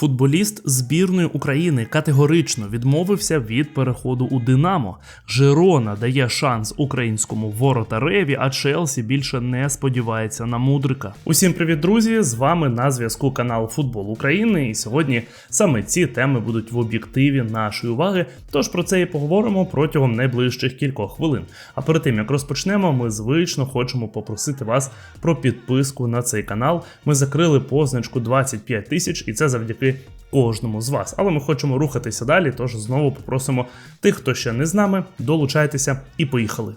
Футболіст збірної України категорично відмовився від переходу у Динамо. Жирона дає шанс українському воротареві, а Челсі більше не сподівається на мудрика. Усім привіт, друзі! З вами на зв'язку канал Футбол України. І сьогодні саме ці теми будуть в об'єктиві нашої уваги. Тож про це і поговоримо протягом найближчих кількох хвилин. А перед тим як розпочнемо, ми звично хочемо попросити вас про підписку на цей канал. Ми закрили позначку 25 тисяч, і це завдяки кожному з вас. Але ми хочемо рухатися далі. Тож знову попросимо тих, хто ще не з нами, долучайтеся і поїхали.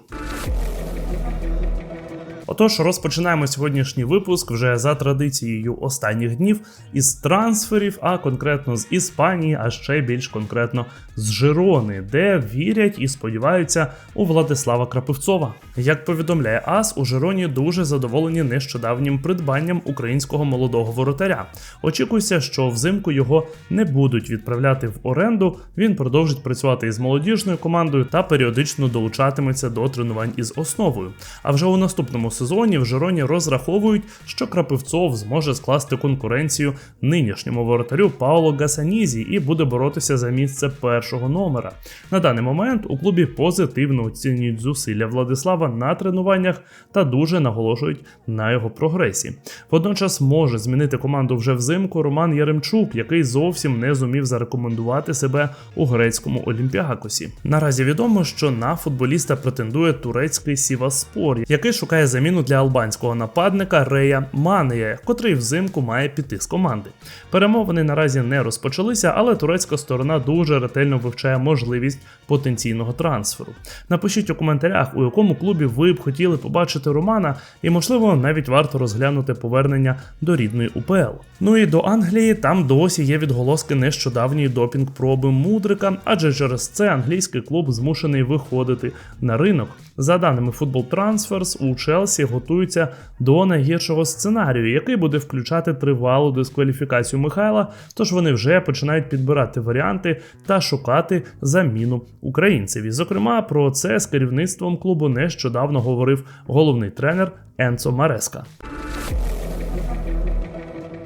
Отож, розпочинаємо сьогоднішній випуск вже за традицією останніх днів із трансферів, а конкретно з Іспанії, а ще більш конкретно з Жирони, де вірять і сподіваються у Владислава Крапивцова. Як повідомляє АС, у Жироні дуже задоволені нещодавнім придбанням українського молодого воротаря. Очікується, що взимку його не будуть відправляти в оренду. Він продовжить працювати із молодіжною командою та періодично долучатиметься до тренувань із основою. А вже у наступному сезоні в Жироні розраховують, що Крапивцов зможе скласти конкуренцію нинішньому воротарю Пауло Гасанізі і буде боротися за місце першого номера. На даний момент у клубі позитивно оцінюють зусилля Владислава на тренуваннях та дуже наголошують на його прогресі. Водночас може змінити команду вже взимку Роман Яремчук, який зовсім не зумів зарекомендувати себе у грецькому Олімпіакосі. Наразі відомо, що на футболіста претендує турецький Сіваспор, який шукає заміну для албанського нападника Рея Манея, котрий взимку має піти з команди. Перемовини наразі не розпочалися, але турецька сторона дуже ретельно вивчає можливість потенційного трансферу. Напишіть у коментарях, у якому клубі ви б хотіли побачити Романа, і можливо навіть варто розглянути повернення до рідної УПЛ. Ну і до Англії там досі є відголоски нещодавньої допінг-проби Мудрика, адже через це англійський клуб змушений виходити на ринок. За даними Football Transfers, у Челсі готуються до найгіршого сценарію, який буде включати тривалу дискваліфікацію Михайла. Тож вони вже починають підбирати варіанти та шукати заміну українцеві. Зокрема, про це з керівництвом клубу нещодавно говорив головний тренер Енцо Мареска.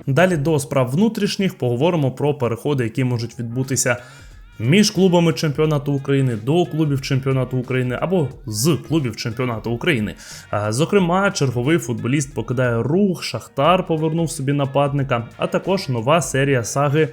Далі до справ внутрішніх поговоримо про переходи, які можуть відбутися між клубами чемпіонату України до клубів чемпіонату України або з клубів чемпіонату України. Зокрема, черговий футболіст покидає рух, Шахтар повернув собі нападника, а також нова серія саги.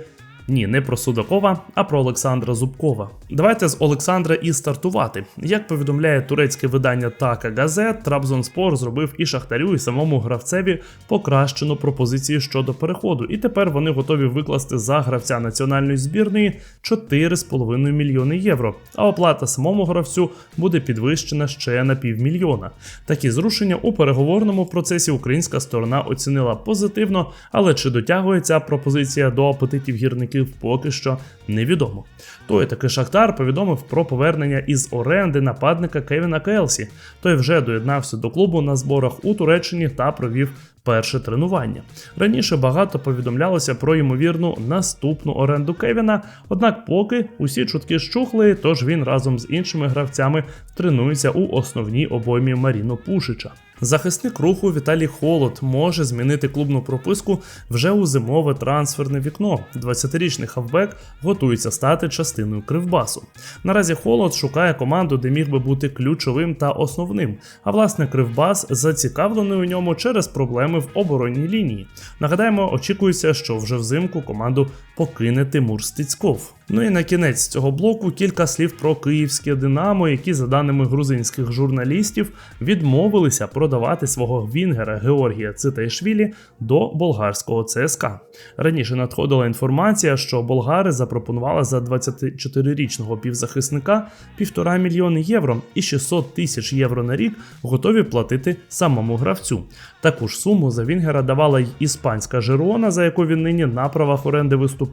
Ні, не про Судакова, а про Олександра Зубкова. Давайте з Олександра і стартувати. Як повідомляє турецьке видання Така Газет, Трабзонспор зробив і Шахтарю, і самому гравцеві покращену пропозицію щодо переходу. І тепер вони готові викласти за гравця національної збірної 4,5 мільйони євро. А оплата самому гравцю буде підвищена ще на півмільйона. Такі зрушення у переговорному процесі українська сторона оцінила позитивно, але чи дотягує ця пропозиція до апетитів гірників? поки що невідомо. Той таки Шахтар повідомив про повернення із оренди нападника Кевіна Келсі. Той вже доєднався до клубу на зборах у Туреччині та провів перше тренування. Раніше багато повідомлялося про ймовірну наступну оренду Кевіна, однак поки усі чутки щухли, тож він разом з іншими гравцями тренується у основній обоймі Маріно Пушича. Захисник руху Віталій Холод може змінити клубну прописку вже у зимове трансферне вікно. 20-річний хавбек готується стати частиною кривбасу. Наразі Холод шукає команду, де міг би бути ключовим та основним. А власне Кривбас зацікавлений у ньому через проблеми в оборонній лінії. Нагадаємо, очікується, що вже взимку команду покине Тимур Стецьков. Ну і на кінець цього блоку кілька слів про київське Динамо, які, за даними грузинських журналістів, відмовилися продавати свого Вінгера Георгія Цитайшвілі до болгарського ЦСКА. Раніше надходила інформація, що болгари запропонували за 24-річного півзахисника півтора мільйони євро і 600 тисяч євро на рік готові платити самому гравцю. Таку ж суму за Вінгера давала й іспанська Жирона, за яку він нині на правах оренди виступає.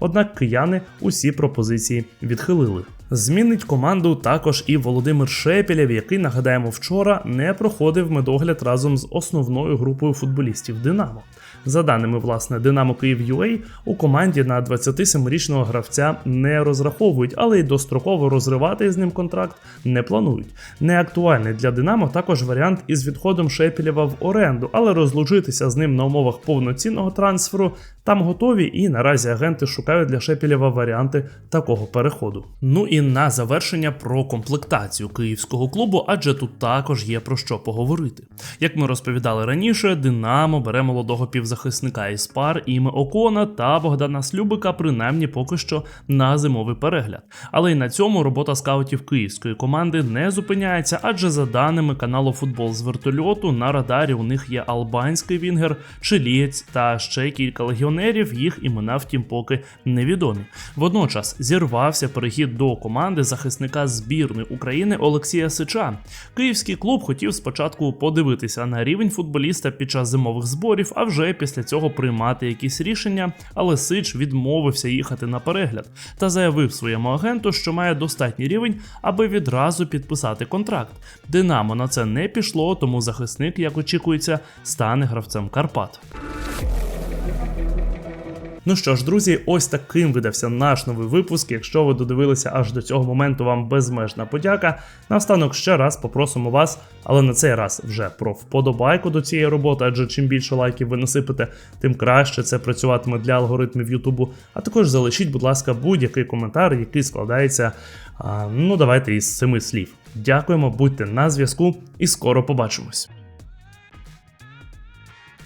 Однак кияни усі пропозиції відхилили. Змінить команду також і Володимир Шепелєв, який нагадаємо вчора не проходив медогляд разом з основною групою футболістів Динамо. За даними власне Динамо Київ UA, у команді на 27-річного гравця не розраховують, але й достроково розривати з ним контракт не планують. Неактуальний для Динамо також варіант із відходом Шепілєва в оренду, але розлучитися з ним на умовах повноцінного трансферу там готові, і наразі агенти шукають для Шепілєва варіанти такого переходу. Ну і на завершення про комплектацію київського клубу, адже тут також є про що поговорити. Як ми розповідали раніше, Динамо бере молодого півзахисника із пар Іме Окона та Богдана Слюбика, принаймні поки що на зимовий перегляд. Але й на цьому робота скаутів київської команди не зупиняється, адже за даними каналу Футбол з вертольоту на радарі у них є албанський вінгер, чилієць та ще кілька легіонерів. Їх імена, втім, поки невідомі. Водночас зірвався перехід до команди захисника збірної України Олексія Сича. Київський клуб хотів спочатку подивитися на рівень футболіста під час зимових зборів, а вже після цього приймати якісь рішення. Але Сич відмовився їхати на перегляд та заявив своєму агенту, що має достатній рівень, аби відразу підписати контракт. Динамо на це не пішло, тому захисник, як очікується, стане гравцем Карпат. Ну що ж, друзі, ось таким видався наш новий випуск. Якщо ви додивилися аж до цього моменту, вам безмежна подяка. Наостанок ще раз попросимо вас, але на цей раз вже про вподобайку до цієї роботи, адже чим більше лайків ви насипите, тим краще це працюватиме для алгоритмів Ютубу. А також залишіть, будь ласка, будь-який коментар, який складається, ну давайте із семи слів. Дякуємо, будьте на зв'язку і скоро побачимось.